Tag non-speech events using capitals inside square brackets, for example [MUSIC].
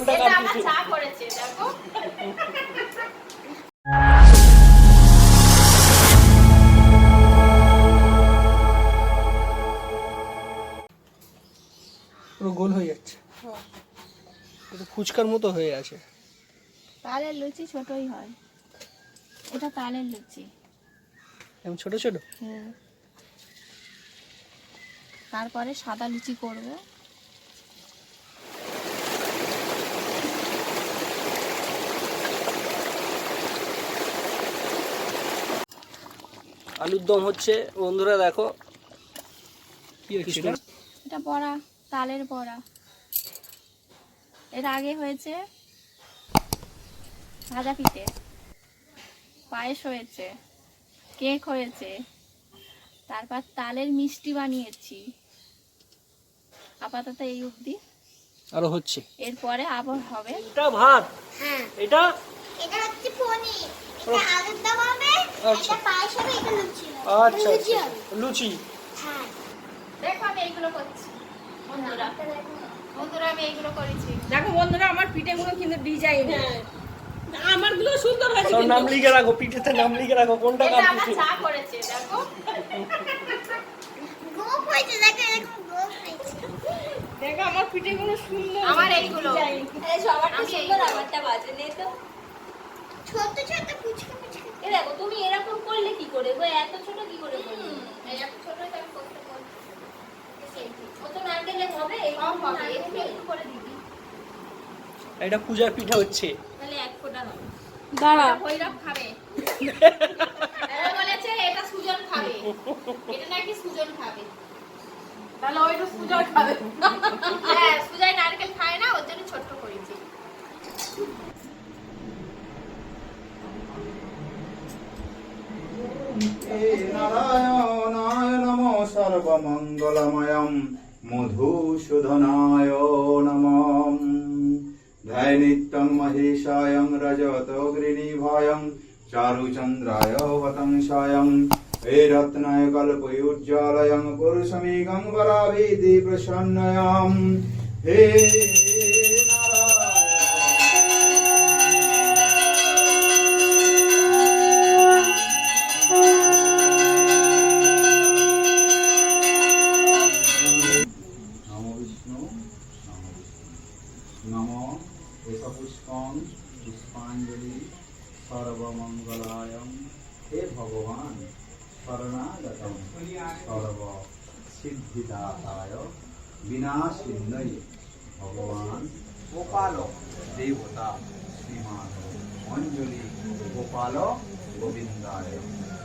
উল্টা কাটছি পুরো গোল হয়ে যাচ্ছে। ফুচকার মতো হয়ে আছে। তালের লুচি ছোটই হয়। এটা তালের লুচি। এমন ছোট ছোট? তারপরে সাদা লুচি করবে। আলুর দম হচ্ছে। বন্ধুরা দেখো কি এটা? এটা বড়া তালের বড়া। এর আগে হয়েছে ভাজা পিঠে। পায়েস হয়েছে কেক হয়েছে তারপর তালের মিষ্টি বানিয়েছি। আপাতত এই অবধি। আরও হচ্ছে। এরপরে আবার হবে। এটা ভাত? হ্যাঁ। এটা? এটা হচ্ছে পনির। এটা আলুর আচ্ছা। লুচি আচ্ছা লুচি আচ্ছা। হ্যাঁ। দেখো আমি এইগুলো করছি। বন্ধুরা। বন্ধুরা আমি এইগুলো করেছি। দেখো বন্ধুরা আমার পিঠেগুলো কিন্তু ডিজাইন। আমারগুলো সুন্দর হয়েছে সব নাম লিখে রাখো পিঠেতে নাম লিখে রাখো কোনটা এটা কার চা করেছে দেখো। গোপ হয়েছে দেখো এরকম গোপ হয়েছে। দেখো আমার পিঠেগুলো সুন্দর আমার এইগুলো। সবারটা সুন্দর আমারটা বাজে নেই তো। ছোট ছোট পুচকে পুচকে। এ দেখো তুমি করে? গো এত ছোট কি করে করলে এই ছোট আমি করতে বলছি ও তো গেলে হবে এই সব হবে একটু একটু করে দিবি। এটা পূজার পিঠা হচ্ছে। তাহলে এক ফোঁটা হবে। দাঁড়া। ভৈরব খাবে [LAUGHS] এরা বলেছে এটা সুজন খাবে এটা নাকি সুজন খাবে তাহলে ওইটা সুন্দর খাবে হ্যাঁ সুজয় নারকেল খায় না ওর জন্য ছোট্ট করেছি हे नारायणाय नमो सर्वमङ्गलमयं मधुसूदनाय नमः ध्यानित्यं महेशायं रजतगिरिनिभायं चारुचन्द्राय वतंसायं हे रत्नाय कल्पयुज्जालयं पुरुषमेकं वराभिधि प्रसन्नयां हे केशपुष्पम पुष्पांजलि सर्वमंगलायम हे भगवान, शरणागत। सर्व सिद्धिदाताय विनाशिन्नय। भगवान, गोपाल, देवता श्रीमान अंजलि, गोपाल, गोविंदाय।